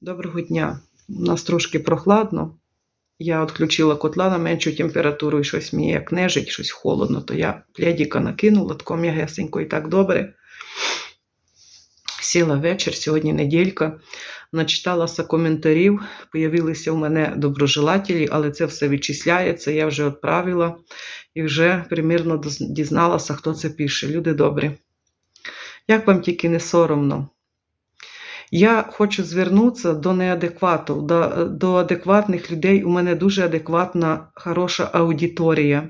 Доброго дня. У нас трошки прохладно. Я відключила котла на меншу температуру і щось мені як нежить, щось холодно, то я пледіка накинула, тако м'ягесенько і так добре. Сіла вечір, сьогодні неділька, начиталася коментарів, появилися у мене доброжелателі, але це все відчисляється, я вже відправила і вже примірно дізналася, хто це пише. Люди добрі. Як вам тільки не соромно? Я хочу звернутися до неадеквату, до, до адекватних людей. У мене дуже адекватна, хороша аудиторія.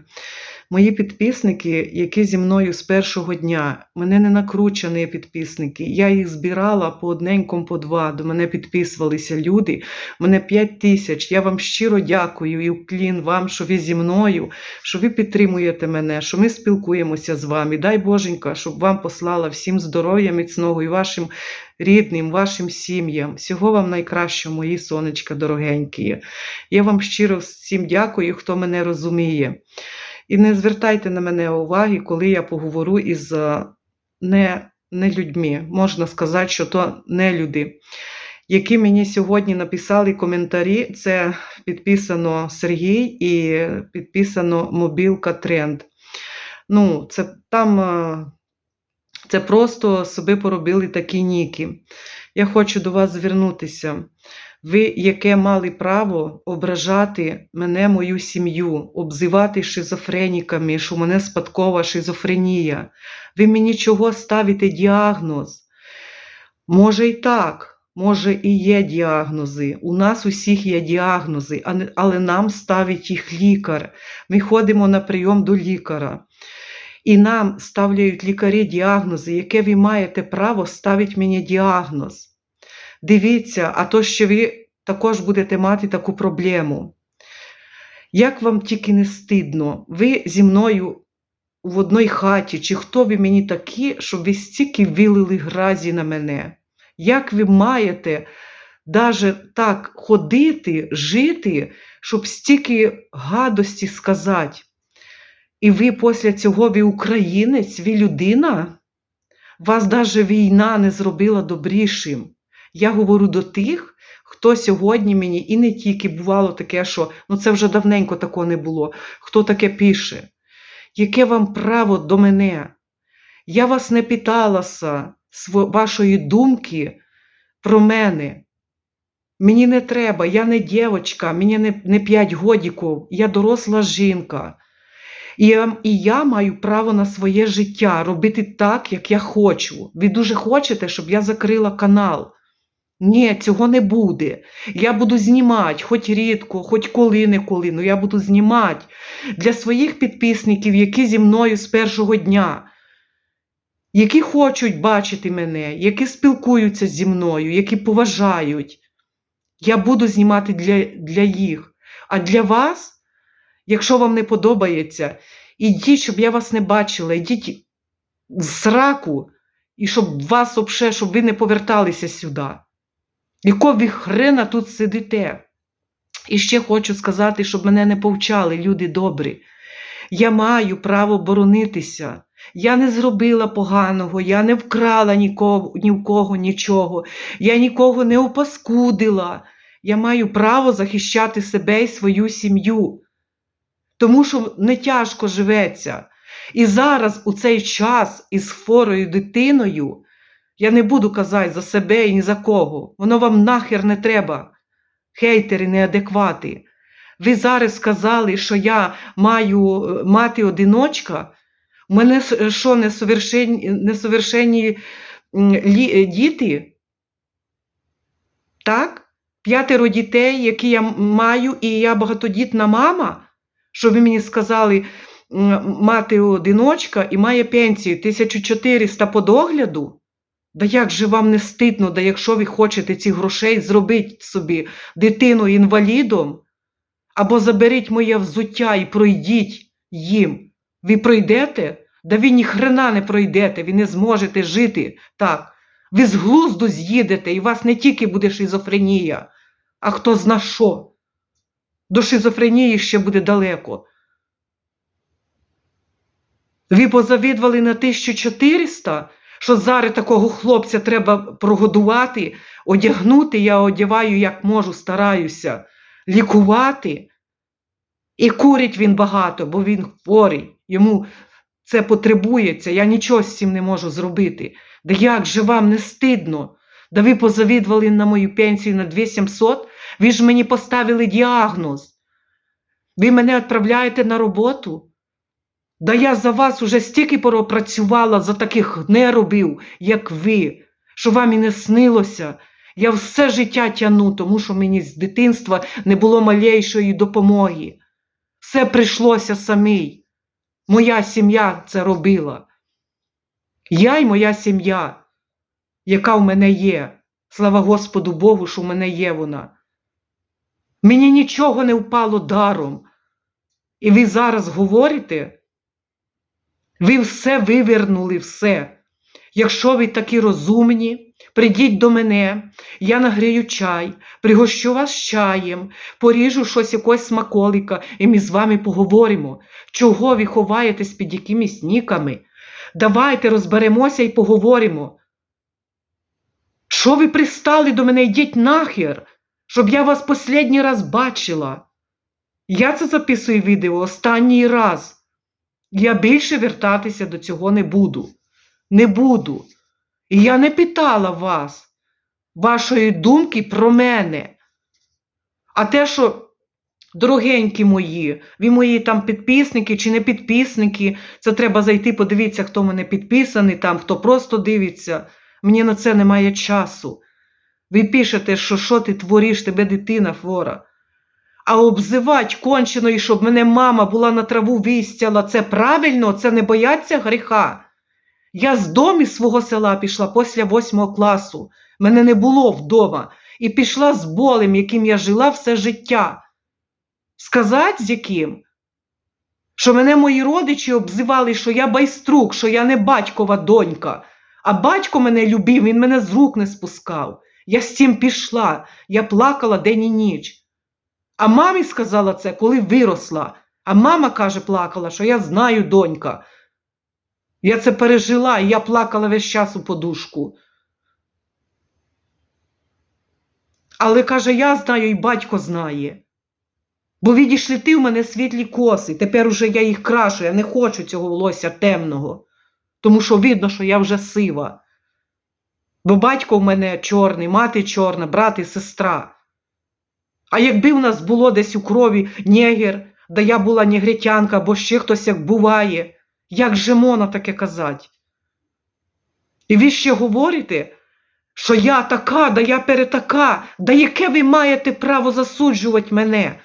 Мої підписники, які зі мною з першого дня, мене не накручені підписники. Я їх збирала по одненькому, по два. До мене підписувалися люди. Мене 5 тисяч. Я вам щиро дякую і вклін вам, що ви зі мною, що ви підтримуєте мене, що ми спілкуємося з вами. Дай Боженька, щоб вам послала всім здоров'я міцного і вашим рідним, вашим сім'ям. Всього вам найкращого, мої сонечка дорогенькі. Я вам щиро всім дякую, хто мене розуміє. І не звертайте на мене уваги, коли я поговорю із е, не, не людьми. Можна сказати, що то не люди. Які мені сьогодні написали коментарі, це підписано Сергій і підписано Мобілка Тренд. Ну, це там е, це просто собі поробили такі ніки. Я хочу до вас звернутися. Ви, яке мали право ображати мене, мою сім'ю, обзивати шизофреніками, що у мене спадкова шизофренія. Ви мені чого ставите діагноз? Може і так, може і є діагнози. У нас усіх є діагнози, але нам ставить їх лікар. Ми ходимо на прийом до лікаря. І нам ставляють лікарі діагнози, яке ви маєте право ставити мені діагноз. Дивіться, а то що ви також будете мати таку проблему. Як вам тільки не стидно, ви зі мною в одній хаті, чи хто ви мені такі, щоб ви стільки вилили гразі на мене? Як ви маєте даже так ходити, жити, щоб стільки гадості сказати? І ви після цього ви українець, ви людина? Вас даже війна не зробила добрішим. Я говорю до тих, хто сьогодні мені, і не тільки бувало таке, що ну це вже давненько такого не було. Хто таке пише? Яке вам право до мене? Я вас не питалася вашої думки про мене. Мені не треба, я не дівчинка, мені не, не 5 годіків, я доросла жінка. І я, і я маю право на своє життя робити так, як я хочу. Ви дуже хочете, щоб я закрила канал. Ні, цього не буде. Я буду знімати, хоч рідко, хоч коли-неколи, але я буду знімати для своїх підписників, які зі мною з першого дня, які хочуть бачити мене, які спілкуються зі мною, які поважають. Я буду знімати для, для їх. А для вас, якщо вам не подобається, ідіть, щоб я вас не бачила, ідіть в сраку, і щоб вас обше, щоб ви не поверталися сюди. Якого ви хрена тут сидите? І ще хочу сказати, щоб мене не повчали, люди добрі. Я маю право боронитися. Я не зробила поганого, я не вкрала нікого, ні в кого нічого, я нікого не опаскудила. Я маю право захищати себе і свою сім'ю. Тому що не тяжко живеться. І зараз, у цей час із хворою дитиною, я не буду казати за себе і ні за кого. Воно вам нахер не треба. Хейтери неадеквати. Ви зараз сказали, що я маю е, мати одиночка. У мене е, що, несовершенні, несовершенні е, діти? Так? П'ятеро дітей, які я маю, і я багатодітна мама, що ви мені сказали, мати одиночка і має пенсію 1400 по догляду? Да як же вам не стидно, да якщо ви хочете ці грошей, зробіть собі дитину інвалідом, або заберіть моє взуття і пройдіть їм. Ви пройдете? Да ви ні хрена не пройдете, ви не зможете жити так. Ви з глузду з'їдете, і у вас не тільки буде шизофренія, а хто зна що. До шизофренії ще буде далеко. Ви позавідували на 1400, що зараз такого хлопця треба прогодувати, одягнути, я одягаю, як можу, стараюся, лікувати. І курить він багато, бо він хворий, йому це потребується, я нічого з цим не можу зробити. Да як же вам не стидно? Да ви позавідували на мою пенсію на 2700, ви ж мені поставили діагноз. Ви мене відправляєте на роботу? Да я за вас уже стільки пропрацювала, за таких не робив, як ви, що вам і не снилося. Я все життя тяну, тому що мені з дитинства не було малейшої допомоги. Все прийшлося самій. Моя сім'я це робила. Я й моя сім'я, яка в мене є. Слава Господу Богу, що в мене є вона. Мені нічого не впало даром. І ви зараз говорите, ви все вивернули, все. Якщо ви такі розумні, прийдіть до мене, я нагрію чай, пригощу вас чаєм, поріжу щось якогось смаколика, і ми з вами поговоримо, чого ви ховаєтесь під якимись ніками. Давайте розберемося і поговоримо. Що ви пристали до мене, йдіть нахер, щоб я вас последній раз бачила. Я це записую відео останній раз. Я більше вертатися до цього не буду. Не буду. І я не питала вас, вашої думки про мене. А те, що, дорогенькі мої, ви мої там підписники чи не підписники, це треба зайти, подивитися, хто мене підписаний, там, хто просто дивиться. Мені на це немає часу. Ви пишете, що що ти твориш, тебе дитина хвора. А обзивать конченою, щоб мене мама була на траву вистяла, це правильно, це не бояться гріха. Я з дому свого села пішла після восьмого класу. Мене не було вдома. І пішла з болем, яким я жила все життя. Сказать з яким? Що мене мої родичі обзивали, що я байструк, що я не батькова донька. А батько мене любив, він мене з рук не спускав. Я з цим пішла, я плакала день і ніч. А мамі сказала це, коли виросла. А мама каже, плакала, що я знаю, донька. Я це пережила, і я плакала весь час у подушку. Але каже, я знаю, і батько знає. Бо відійшли ти в мене світлі коси, тепер уже я їх крашу, я не хочу цього волосся темного, тому що видно, що я вже сива. Бо батько в мене чорний, мати чорна, брат і сестра. А якби в нас було десь у крові нєгер, да я була негритянка, бо ще хтось як буває, як же можна таке казати? І ви ще говорите, що я така, да я перетака, да яке ви маєте право засуджувати мене?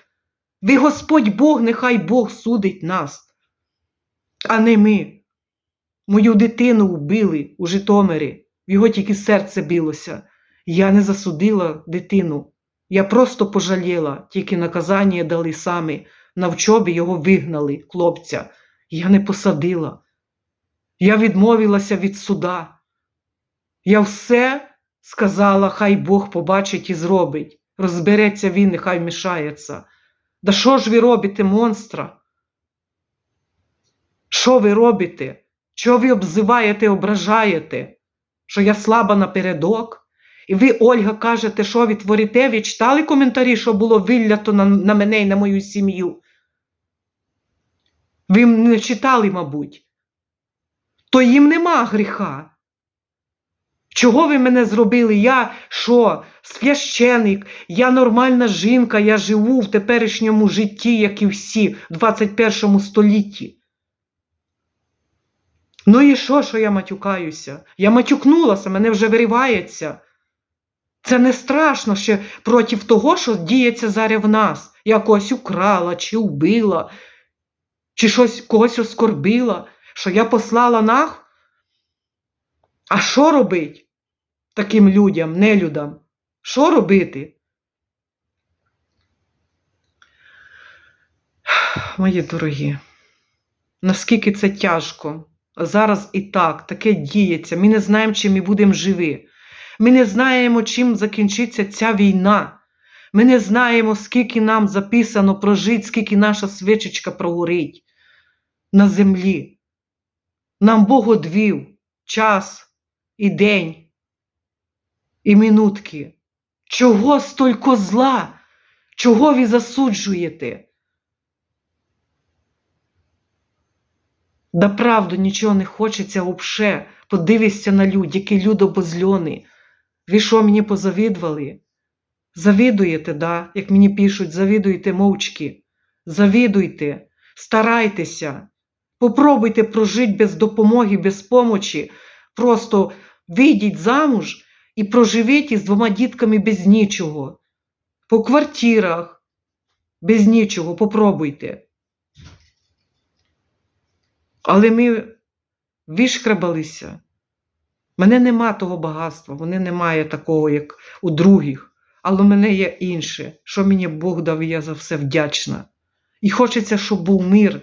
Ви Господь Бог, нехай Бог судить нас, а не ми. Мою дитину вбили у Житомирі, його тільки серце билося. Я не засудила дитину. Я просто пожаліла, тільки наказання дали самі, на вчобі його вигнали, хлопця. Я не посадила. Я відмовилася від суда. Я все сказала, хай Бог побачить і зробить. Розбереться він, нехай вмішається. Да що ж ви робите, монстра? Що ви робите? Чого ви обзиваєте, ображаєте? Що я слаба напередок? І ви, Ольга, кажете, що ви творите? Ви читали коментарі, що було виллято на, на мене і на мою сім'ю? Ви не читали, мабуть. То їм нема гріха. Чого ви мене зробили? Я що, священик, я нормальна жінка, я живу в теперішньому житті, як і всі, в 21 столітті. Ну і що, що я матюкаюся? Я матюкнулася, мене вже виривається. Це не страшно ще проти того, що діється зараз в нас. Я когось украла, чи вбила, чи щось когось оскорбила, що я послала нах. А що робить таким людям, нелюдам? Що робити? Мої дорогі, наскільки це тяжко. Зараз і так, таке діється. Ми не знаємо, чи ми будемо живі. Ми не знаємо, чим закінчиться ця війна. Ми не знаємо, скільки нам записано прожити, скільки наша свічечка прогорить на землі. Нам Бог одвів час, і день, і минутки. Чого столько зла? Чого ви засуджуєте? Да правду нічого не хочеться вообще. Подивишся на люд, які людобозльони. Ви що мені позавідували? Завідуєте, да? як мені пишуть, завідуєте мовчки. Завідуйте, старайтеся. Попробуйте прожити без допомоги, без помочі. Просто вийдіть замуж і проживіть із двома дітками без нічого. По квартирах, без нічого, попробуйте. Але ми вишкрабалися. Мене нема того багатства, мене немає такого, як у других, але в мене є інше, що мені Бог дав, і я за все вдячна. І хочеться, щоб був мир.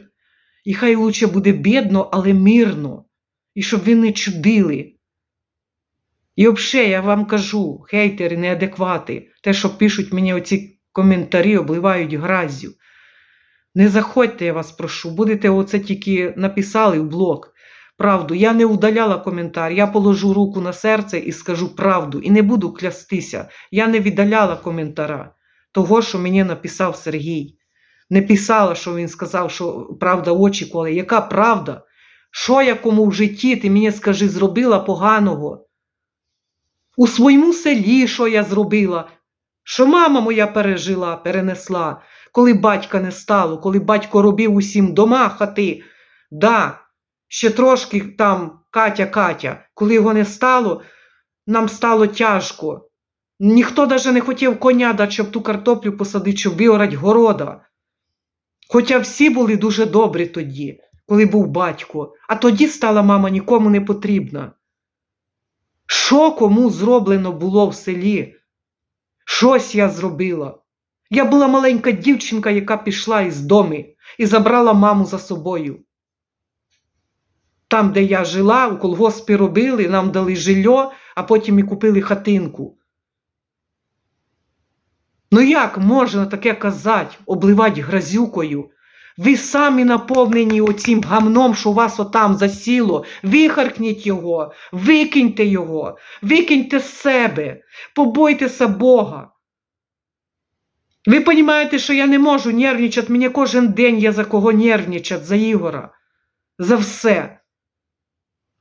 І хай лучше буде бідно, але мирно, і щоб ви не чудили. І взагалі, я вам кажу, хейтери, неадеквати, те, що пишуть мені оці коментарі, обливають гразю. Не заходьте, я вас прошу, будете оце тільки написали в блог. Правду, я не удаляла коментар, я положу руку на серце і скажу правду, і не буду клястися. Я не віддаляла коментара того, що мені написав Сергій. Не писала, що він сказав, що правда очі коли. Яка правда? Що я кому в житті, ти мені скажи, зробила поганого? У своєму селі, що я зробила? Що мама моя пережила, перенесла, коли батька не стало, коли батько робив усім дома, хати. Да, ще трошки там Катя Катя, коли його не стало, нам стало тяжко. Ніхто навіть не хотів коня дати, щоб ту картоплю посадити, щоб виорати города. Хоча всі були дуже добрі тоді, коли був батько, а тоді стала мама нікому не потрібна. Що кому зроблено було в селі? Щось я зробила. Я була маленька дівчинка, яка пішла із дому і забрала маму за собою. Там, де я жила, у колгоспі робили, нам дали жильо, а потім і купили хатинку. Ну як можна таке казати, обливати грязюкою? Ви самі наповнені оцім гамном, що у вас отам засіло. Вихаркніть його, викиньте його, викиньте з себе, побойтеся Бога. Ви розумієте, що я не можу нервничати, мені кожен день є за кого нервничати, за Ігора, за все.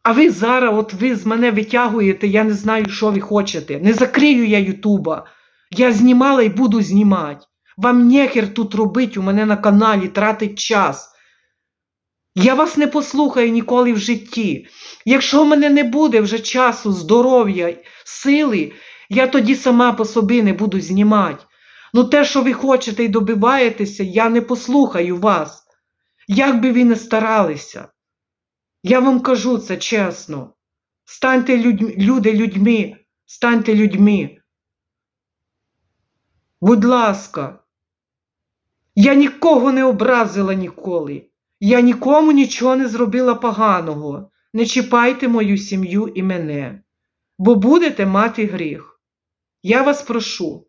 А ви зараз, от ви з мене витягуєте, я не знаю, що ви хочете. Не закрию я Ютуба. Я знімала і буду знімати. Вам нехер тут робить у мене на каналі, тратить час. Я вас не послухаю ніколи в житті. Якщо в мене не буде вже часу, здоров'я, сили, я тоді сама по собі не буду знімати. Ну те, що ви хочете і добиваєтеся, я не послухаю вас. Як би ви не старалися. Я вам кажу це чесно. Станьте людь... люди людьми, станьте людьми. Будь ласка, я нікого не образила ніколи. Я нікому нічого не зробила поганого. Не чіпайте мою сім'ю і мене, бо будете мати гріх. Я вас прошу.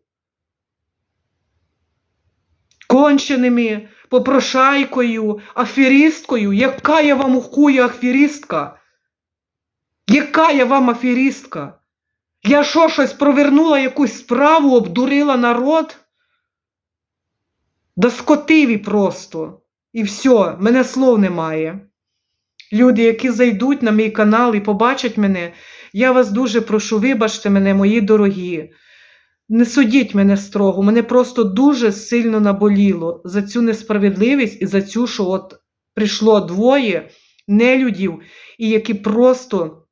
Конченими, попрошайкою, аферісткою, яка я вам ухуя аферістка? Яка я вам аферістка? Я що, щось провернула якусь справу, обдурила народ? Да скотиві просто. І все, мене слов немає. Люди, які зайдуть на мій канал і побачать мене, я вас дуже прошу, вибачте мене, мої дорогі. Не судіть мене строго, мене просто дуже сильно наболіло за цю несправедливість і за цю, що от прийшло двоє нелюдів, і які просто,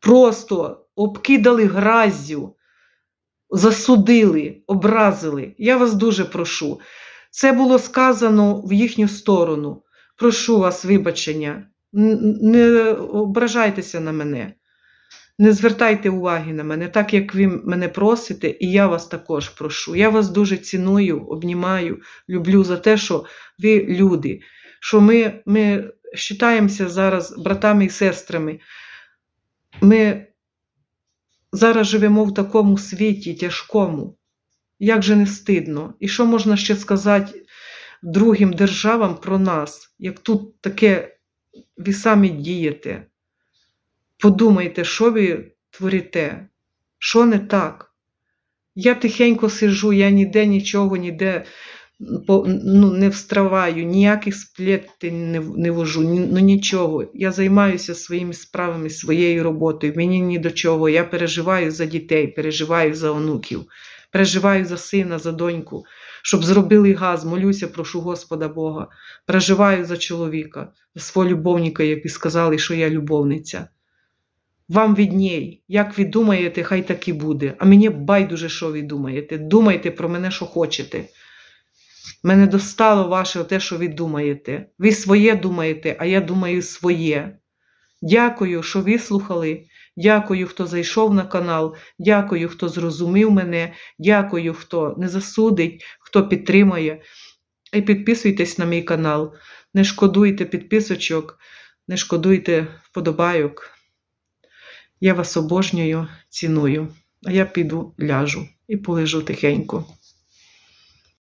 просто обкидали гразю, засудили, образили. Я вас дуже прошу. Це було сказано в їхню сторону. Прошу вас, вибачення. Не ображайтеся на мене. Не звертайте уваги на мене, так як ви мене просите, і я вас також прошу. Я вас дуже ціную, обнімаю, люблю за те, що ви люди, що ми, ми вважаємося зараз братами і сестрами. Ми зараз живемо в такому світі тяжкому. Як же не стидно? І що можна ще сказати другим державам про нас, як тут таке ви самі дієте? Подумайте, що ви творите, що не так. Я тихенько сижу, я ніде нічого, ніде ну, не встраваю, ніяких сплетень не, не вожу, ні, ну нічого. Я займаюся своїми справами, своєю роботою. Мені ні до чого. Я переживаю за дітей, переживаю за онуків, переживаю за сина, за доньку, щоб зробили газ, молюся, прошу Господа Бога. Переживаю за чоловіка, за свого любовника, як і сказали, що я любовниця. Вам відній, як ви думаєте, хай так і буде. А мені байдуже, що ви думаєте. Думайте про мене, що хочете. Мене достало ваше те, що ви думаєте. Ви своє думаєте, а я думаю своє. Дякую, що вислухали. Дякую, хто зайшов на канал. Дякую, хто зрозумів мене. Дякую, хто не засудить, хто підтримує. І підписуйтесь на мій канал. Не шкодуйте підписочок, не шкодуйте вподобайок. Я вас обожнюю, ціную. А я піду ляжу і полежу тихенько.